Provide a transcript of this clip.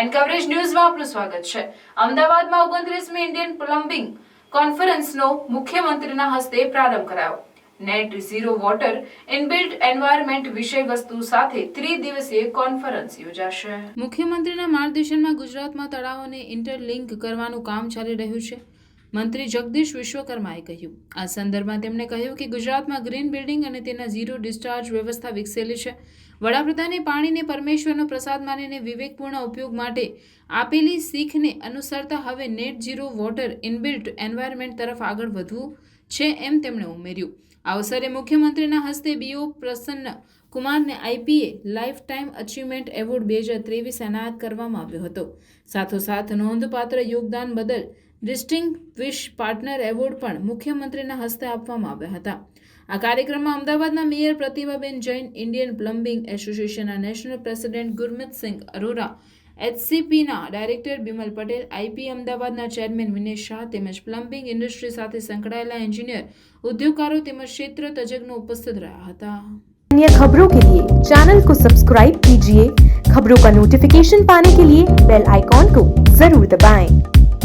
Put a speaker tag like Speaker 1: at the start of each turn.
Speaker 1: And coverage ન્યૂઝમાં આપનું સ્વાગત છે. અમદાવાદમાં ઓગણત્રીસમી ઇન્ડિયન પ્લમ્બિંગ કોન્ફરન્સનો મુખ્યમંત્રીના હસ્તે પ્રારંભ કરાયો. Net zero water inbuilt environment વિષય વસ્તુ સાથે ત્રિદિવસીય કોન્ફરન્સ યોજાશે. મુખ્યમંત્રીના માર્ગદર્શનમાં ગુજરાતમાં તળાવોને ઇન્ટરલિંક કરવાનું કામ ચાલી રહ્યું છે. મંત્રી જગદીશ વિશ્વકર્માએ કહ્યું, આ સંદર્ભમાં તેમણે કહ્યું કે ગુજરાતમાં ગ્રીન બિલ્ડિંગ અને તેના ઝીરો ડિસ્ચાર્જ વ્યવસ્થા વિકસેલી છે. વડાપ્રધાને પાણીને પરમેશ્વરનો પ્રસાદ માનીને વિવેકપૂર્ણ ઉપયોગ માટે આપેલી શીખને અનુસરતા હવે net zero water inbuilt environment તરફ આગળ વધવું છે એમ તેમણે ઉમેર્યું. આ અવસરે મુખ્યમંત્રીના હસ્તે બીઓ પ્રસન્ન કુમારને IPA lifetime achievement award બે હજાર ત્રેવીસ એનાયત કરવામાં આવ્યો હતો. સાથોસાથ નોંધપાત્ર યોગદાન બદલ ડિસ્ટિંગ્વિશ પાર્ટનર એવોર્ડ પણ મુખ્યમંત્રીના હસ્તે આપવામાં આવ્યા હતા આ કાર્યક્રમમાં અમદાવાદના mayor Pratibhaben Jain Indian plumbing એસોસિએશનના નેશનલ પ્રેસિડેન્ટ ગુરમિતસિંહ અરોરા એચસીપીના ડાયરેક્ટર બિમલ પટેલ આઈપી અમદાવાદના ચેરમેન વિનેશ શાહ તેમજ પ્લમ્બિંગ ઇન્ડસ્ટ્રી સાથે સંકળાયેલા એન્જિનિયર ઉદ્યોગકારો તેમજ ક્ષેત્ર તજજ્ઞો ઉપસ્થિત રહ્યા હતા
Speaker 2: अन्य खबरों के लिए चैनल को सब्सक्राइब कीजिए खबरों का नोटिफिकेशन पाने के लिए बेल आइकॉन को जरूर दबाएं।